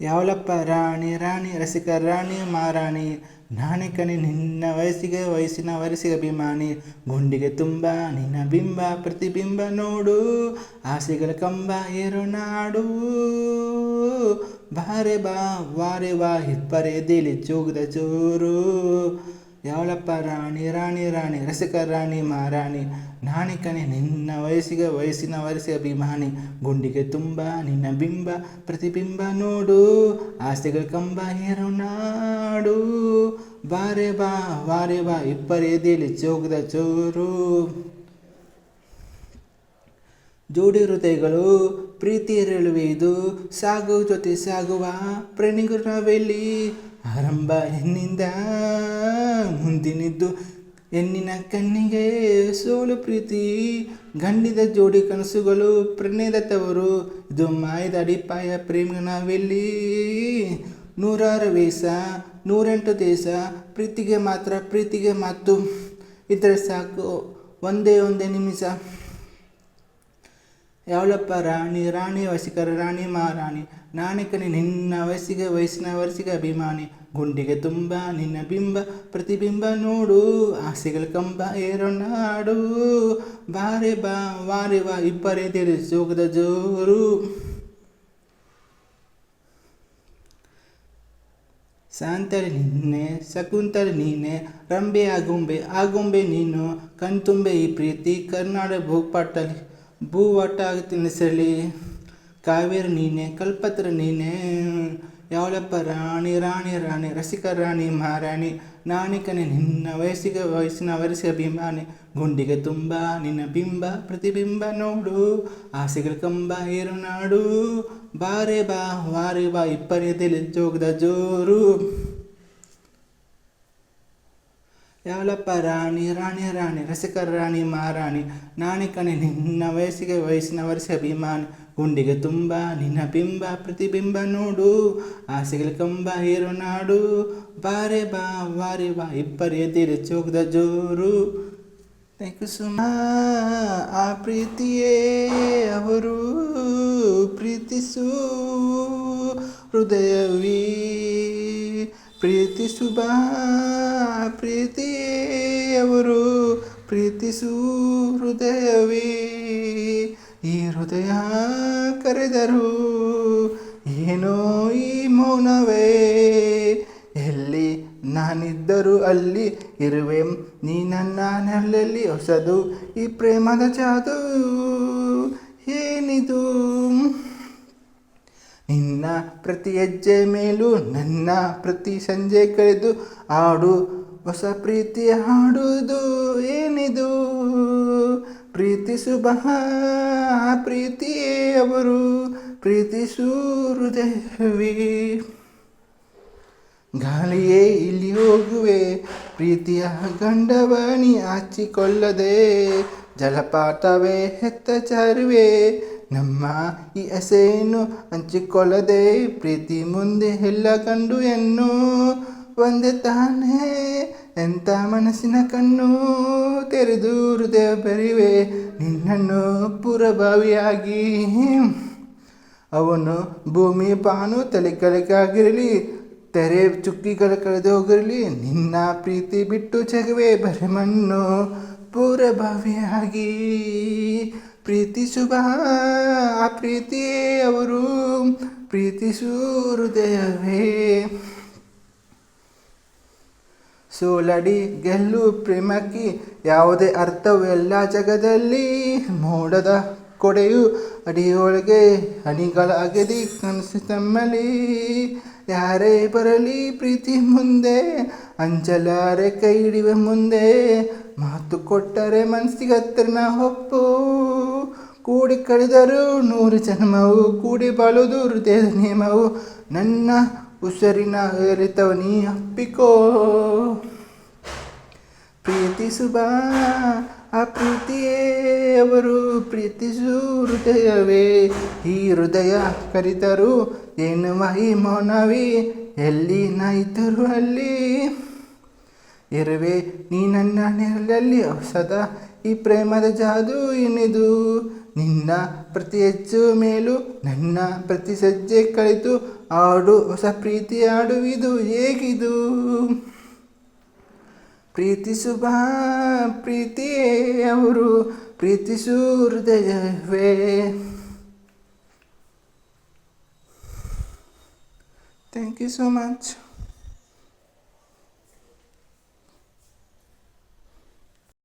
ಯಾವಲಪ್ಪ ರಾಣಿ ರಾಣಿ ರಸಿಕ, ರಾಣಿ ಮಾರಾಣಿ ನಾನೇ ಕಣೆ ನಿನ್ನ ವಯಸ್ಸಿಗೆ, ವಯಸ್ಸಿನ ವರಸಿಗೆ ಅಭಿಮಾನಿ. ಗುಂಡಿಗೆ ತುಂಬ, ನಿನ್ನ ಬಿಂಬ, ಪ್ರತಿಬಿಂಬ ನೋಡು. ಆಸೆಗಳ ಕಂಬ, ಏರು ನಾಡು. ಬಾರೆ ಬಾ, ವಾರೆ ಬಾ, ಹಿಪ್ಪರೆ, ದಿಲಿ ಚೂಗದ ಚೂರು. ಯಾವಳಪ್ಪ ರಾಣಿ ರಾಣಿ ರಾಣಿ, ರಸಿಕ ರಾಣಿ, ಮಹಾರಾಣಿ, ನಾಣಿ ಕಣೆ, ನಿನ್ನ ವಯಸ್ಸಿಗೆ ವಯಸ್ಸಿನ ವರಸಿ ಅಭಿಮಾನಿ, ಗುಂಡಿಗೆ ತುಂಬ, ನಿನ್ನ ಬಿಂಬ ಪ್ರತಿಬಿಂಬ ನೋಡು ಆಸೆಗಳ ಕಂಬ ಹೇರು ನಾಡು. ಬಾರೆ ಬಾ ವಾರೆ ಬಾ, ಇಬ್ಬರ ಎದೆಯಲ್ಲಿ ಚೋಗದ ಚೋರು. ಜೋಡಿ ಹೃದಯಗಳು, ಪ್ರೀತಿ ಇದು, ಸಾಗು ಜೊತೆ ಸಾಗುವ ಪ್ರೇಣಿಗರು ನಾವೆಲ್ಲಿ? ಆರಂಭ ಹೆಣ್ಣಿಂದ. ಮುಂದಿನಿದ್ದು ಹೆಣ್ಣಿನ ಕಣ್ಣಿಗೆ ಸೋಲು ಪ್ರೀತಿ. ಗಂಡಿದ ಜೋಡಿ ಕನಸುಗಳು ಪ್ರಣಯದ ತವರು ಇದು ಮಾಯದ ಅಡಿಪಾಯ ಪ್ರೇಮ ನಾವೆಲ್ಲಿ ನೂರಾರು ವೇಷ, ನೂರೆಂಟು ದೇಶ, ಪ್ರೀತಿಗೆ ಮಾತ್ರ ಪ್ರೀತಿಗೆ ಮಾತು. ಇದ್ರೆ ಸಾಕು, ಒಂದೇ ಒಂದೇ ನಿಮಿಷ. ಯಾವಳಪ್ಪ ರಾಣಿ ರಾಣಿ ವಸಿಕರ, ರಾಣಿ ಮಹಾರಾಣಿ. ನಾಣಿಕನಿ ನಿನ್ನ ವಯಸ್ಸಿಗೆ, ವಯಸ್ಸಿನ ವಯಸ್ಸಿಗೆ ಅಭಿಮಾನಿ. ಗುಂಡಿಗೆ ತುಂಬ ನಿನ್ನ ಬಿಂಬ, ಪ್ರತಿಬಿಂಬ ನೋಡು ಆಸೆಗಳ ಕಂಬ ಏರೋನಾಡು ಬಾರೆ ಬಾ ವಾರೆ ಬಾ, ಇಬ್ಬರೇ ತೆರೆ ಜೋಗದ ಜೋರು. ಶಾಂತರೆ ನಿನ್ನೆ, ಶಕುಂತರೆ ನೀನೆ ರಂಬೆ ಆಗುಂಬೆ ಆಗುಂಬೆ ನೀನು, ಕಣ್ತುಂಬೆ ಈ ಪ್ರೀತಿ ಕರ್ನಾಟಕ ಭೂಪಾಟಲಿ ಭೂವಾಟ ತಿನ್ನಿಸಲಿ. ಕಾವೇರಿ ನೀನೆ, ಕಲ್ಪತ್ರ ನೀನೆ. ಯಾವಳಪ್ಪ ರಾಣಿ ರಾಣಿ ರಾಣಿ ರಸಿಕ ರಾಣಿ, ಮಹಾರಾಣಿ ನಾಣಿಕನೆ ನಿನ್ನ ವಯಸ್ಸಿಗೆ, ವಯಸ್ಸಿನ ವಯಸ್ಸಿಗೆ ಅಭಿಮಾನಿ, ಗುಂಡಿಗೆ ತುಂಬ ನಿನ್ನ ಬಿಂಬ ಪ್ರತಿಬಿಂಬ ನೋಡು ಆಸೆಗಳ ಕಂಬ ಏರು ನಾಡು, ಬಾರೆ ಬಾ, ವಾರೆ ಬಾ ಇಪ್ಪರಿಯದಲ್ಲಿ ಜೋಗದ ಜೋರು. ಯಾವಲಪ್ಪ ರಾಣಿ ರಾಣಿ ರಾಣಿ ರಸಿಕ ರಾಣಿ, ಮಹಾರಾಣಿ ನಾಣಿ ಕಣೆ ನಿನ್ನ ವಯಸ್ಸಿಗೆ, ವಯಸ್ಸಿನ ವಯಸ್ಸಿಗೆ ಅಭಿಮಾನಿ ಗುಂಡಿಗೆ ತುಂಬ ನಿನ್ನ ಬಿಂಬ, ಪ್ರತಿಬಿಂಬ ನೋಡು. ಆಸೆಗಳ ಕಂಬ ಏರು ನಾಡು. ಬಾರೆ ಬಾ, ವಾರೆ ಬಾ ಇಬ್ಬರು ಎದಿರಿ ಚೋಗದ ಜೋರು. ಥ್ಯಾಂಕ್ ಯು ಸುಮ ಆ ಪ್ರೀತಿಯೇ ಅವರು ಪ್ರೀತಿಸು, ಹೃದಯವೀ ಬಾ. ಪ್ರೀತಿಯೇ ಅವರು ಪ್ರೀತಿಸು, ಹೃದಯವೇ ಈ ಹೃದಯ ಕರೆದರು ಏನೋ ಈ ಮೌನವೇ? ಎಲ್ಲಿ ನಾನಿದ್ದರೂ ಅಲ್ಲಿ ಇರುವೆ. ನೀ ನನ್ನ ನೆಲ್ಲೆಲ್ಲಿ ಹೊಸದು ಈ ಪ್ರೇಮದ ಜಾದು. ಏನಿದು? ನಿನ್ನ ಪ್ರತಿ ಹೆಜ್ಜೆ ಮೇಲೂ ನನ್ನ ಪ್ರತಿ ಸಂಜೆ ಕಳೆದು ಹಾಡು, ಹೊಸ ಪ್ರೀತಿ ಹಾಡುವುದು ಏನಿದು? ಪ್ರೀತಿಸು ಪ್ರೀತಿಯವರು ಪ್ರೀತಿಯೇ ಅವರು ಪ್ರೀತಿಸು ಹೃದಯವೇ. ಗಾಳಿಯೇ ಇಲ್ಲಿ ಹೋಗುವೆ, ಪ್ರೀತಿಯ ಗಂಡವಾಣಿ ಹಚ್ಚಿಕೊಳ್ಳದೆ ಜಲಪಾತವೇ ಹೆತ್ತ ಚರುವೆ ನಮ್ಮ ಈ ಎಸೆಯನ್ನು ಹಂಚಿಕೊಳ್ಳದೆ, ಪ್ರೀತಿ ಮುಂದೆ ಎಲ್ಲ ಕಂಡು ಎನ್ನು, ಒಂದೇ ತಾನೇ. ಎಂಥ ಮನಸ್ಸಿನ ಕಣ್ಣು ತೆರೆದು ಹೃದಯ ಬರಿವೆ ನಿನ್ನನ್ನು ಪುರಭಾವಿಯಾಗಿ ಅವನು ಭೂಮಿ ಪಾನು ತಲೆ ಕಳಕಾಗಿರಲಿ, ತೆರೆ ಚುಕ್ಕಿಗಳ ಕಳೆದು ಹೋಗಿರಲಿ, ನಿನ್ನ ಪ್ರೀತಿ ಬಿಟ್ಟು ಜಗವೇ ಬರೆ ಮಣ್ಣು ಪೂರಭಾವಿಯಾಗಿ ಪ್ರೀತಿಸುವ. ಆ ಪ್ರೀತಿಯೇ ಅವರು ಪ್ರೀತಿಸು ಹೃದಯವೇ. ಸೋಲಡಿ ಗೆಲ್ಲು ಪ್ರೇಮಕ್ಕೆ ಯಾವುದೇ ಅರ್ಥವೆಲ್ಲ ಜಗದಲ್ಲಿ. ಮೋಡದ ಕೊಡೆಯು ಅಡಿಯೊಳಗೆ ಹನಿಗಳಾಗದಿ ಕನಸು ತಮ್ಮಲಿ ಯಾರೇ ಬರಲಿ ಪ್ರೀತಿ ಮುಂದೆ, ಅಂಜಲಾರೆ ಕೈ ಹಿಡಿವೆ ಮುಂದೆ. ಮಾತು ಕೊಟ್ಟರೆ ಮನಸ್ಸಿಗೆ ಹತ್ತಿರ ಹೊಪ್ಪು ಕೂಡಿ ಕಳೆದರು ನೂರು ಜನ್ಮವು, ಕೂಡಿ ಬಾಳುವುದು ಹೃದಯದ ನಿಯಮವು. ನನ್ನ ಉಸಿರಿನ ಏರಿತವ ನೀ ಅಪ್ಪಿಕೋ. ಪ್ರೀತಿಸುವ ಆ ಪ್ರೀತಿಯೇ ಅವರು ಪ್ರೀತಿಸು ಹೃದಯವೇ. ಈ ಹೃದಯ ಕರಿತರು ಏನು ಮಹಿ ಮೌನವಿ. ಎಲ್ಲಿ ನಾಯಿತರು ಅಲ್ಲಿ? ಇರುವೆ ನೀ ನನ್ನ ನೆರಳಲ್ಲಿ ಹೊಸದ ಈ ಪ್ರೇಮದ ಜಾದು ಏನಿದು? ನಿನ್ನ ಪ್ರತಿ ಹೆಚ್ಚು ಮೇಲು ನನ್ನ ಪ್ರತಿ ಸಜ್ಜೆ ಕಳಿತು ಆಡು ಹೊಸ ಪ್ರೀತಿ ಆಡುವಿದು ಹೇಗಿದು? ಪ್ರೀತಿಸುವ ಪ್ರೀತಿಯೇ ಅವರು ಪ್ರೀತಿಸು ಹೃದಯವೇ ಥ್ಯಾಂಕ್ ಯು ಸೋ ಮಚ್